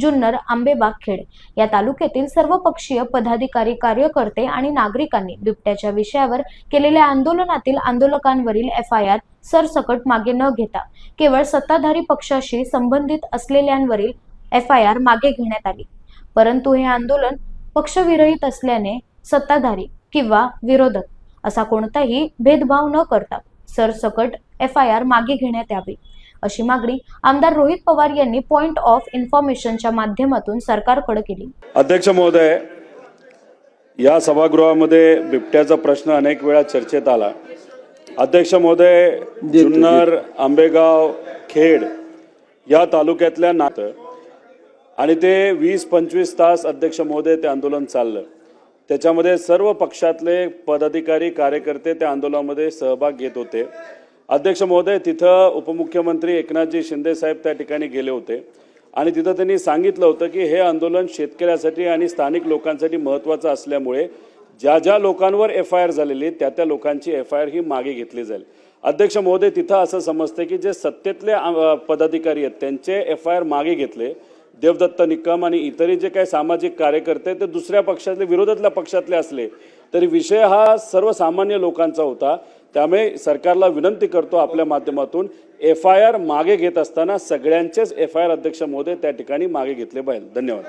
जुन्नर आंबेबागखेड या तालुक्यातील सर्व पक्षीय पदाधिकारी कार्यकर्ते आणि नागरिकांनी बिबट्याच्या विषयावर केलेल्या आंदोलनातील आंदोलकांवरील एफ आय आर सरसकट मागे न घेता केवळ सत्ताधारी पक्षाशी संबंधित असलेल्यांवरील एफ आय आर मागे घेण्यात आली. परंतु हे आंदोलन पक्षविरहित असल्याने सत्ताधारी किंवा विरोधक असा कोणताही भेदभाव न करता सरसकट एफ आय आर मागे घेण्यात यावी. अशी मागणी आमदार रोहित पवार यांनी पॉइंट ऑफ इन्फॉर्मेशनच्या माध्यमातून सरकारकडे केली. अध्यक्ष महोदय या सभागृहामध्ये बिबट्याचा प्रश्न अनेक वेळा चर्चेत आला. अध्यक्ष महोदय जुन्नर आंबेगाव खेड या तालुक्यातल्या नात आणि ते वीस पंचवीस तास अध्यक्ष महोदय ते आंदोलन चाललं. त्याच्यामध्ये सर्व पक्षातले पदाधिकारी कार्यकर्ते त्या आंदोलनामध्ये सहभाग घेत होते. अध्यक्ष महोदय तिथं उपमुख्यमंत्री एकनाथजी शिंदे साहेब त्या ठिकाणी गेले होते. आणि तिथं त्यांनी सांगितलं होतं की हे आंदोलन शेतकऱ्यासाठी आणि स्थानिक लोकांसाठी महत्त्वाचं असल्यामुळे ज्या ज्या लोकांवर एफ आय आर झालेली त्या त्या लोकांची एफ आय आर ही मागे घेतली जाईल. अध्यक्ष महोदय तिथं असं समजते की जे सत्तेतले पदाधिकारी आहेत त्यांचे एफ आय आर मागे घेतले. देवदत्त निकम आणि इतरही जे काही सामाजिक कार्यकर्ते ते दुसऱ्या पक्षातले विरोधातल्या पक्षातले असले तरी विषय हा सर्वसामान्य लोकांचा होता. त्यामुळे सरकारला विनंती करतो आपल्या माध्यमातून एफ आय आर मागे घेत असताना सगळ्यांचेच एफ आय आर अध्यक्ष महोदय त्या ठिकाणी मागे घेतले पाहिजे. धन्यवाद.